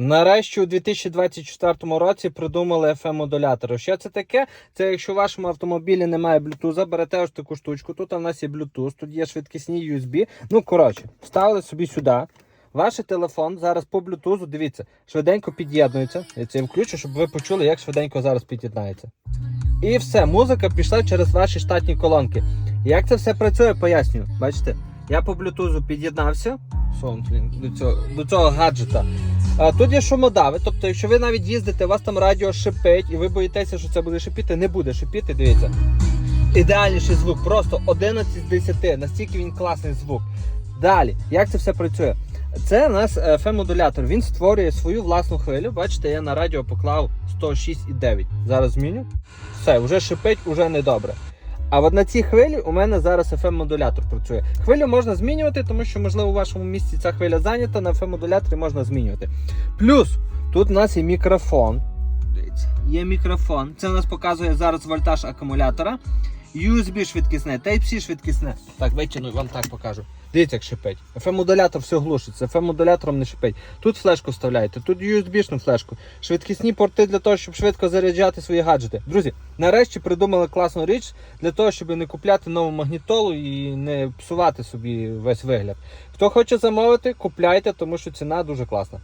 Нарешті у 2024 році придумали FM-модулятори. Що це таке? Це якщо в вашому автомобілі немає Bluetooth, берете ось таку штучку. Тут у нас є Bluetooth, тут є швидкісні USB. Ну, коротше, вставили собі сюди. Ваш телефон зараз по Bluetooth, дивіться, швиденько під'єднується. Я це включу, щоб ви почули, як швиденько зараз під'єднається. І все, музика пішла через ваші штатні колонки. Як це все працює, пояснюю. Бачите, я по Bluetooth під'єднався Сонтлін, до цього, до цього гаджета. А, тут є шумодави, тобто, якщо ви навіть їздите, у вас там радіо шипить, і ви боїтеся, що це буде шипіти, не буде шипіти, дивіться. Ідеальніший звук, просто 11 з 10, настільки він класний звук. Далі, як це все працює? Це у нас FM-модулятор. Він створює свою власну хвилю. Бачите, я на радіо поклав 106,9. Зараз зміню. Все, вже шипить, вже недобре. А от на цій хвилі у мене зараз FM-модулятор працює. Хвилю можна змінювати, тому що, можливо, у вашому місці ця хвиля зайнята, на FM-модуляторі можна змінювати. Плюс тут у нас є мікрофон. Дивіться, є мікрофон. Це у нас показує зараз вольтаж акумулятора. USB швидкісне, Type-C швидкісне. Так, витягну, вам так покажу. Дивіться, як шипить. FM-модулятор все глушиться, FM-модулятором не шипить. Тут флешку вставляєте, тут USB-шну флешку, швидкісні порти для того, щоб швидко заряджати свої гаджети. Друзі, нарешті придумали класну річ для того, щоб не купляти нову магнітолу і не псувати собі весь вигляд. Хто хоче замовити, купляйте, тому що ціна дуже класна.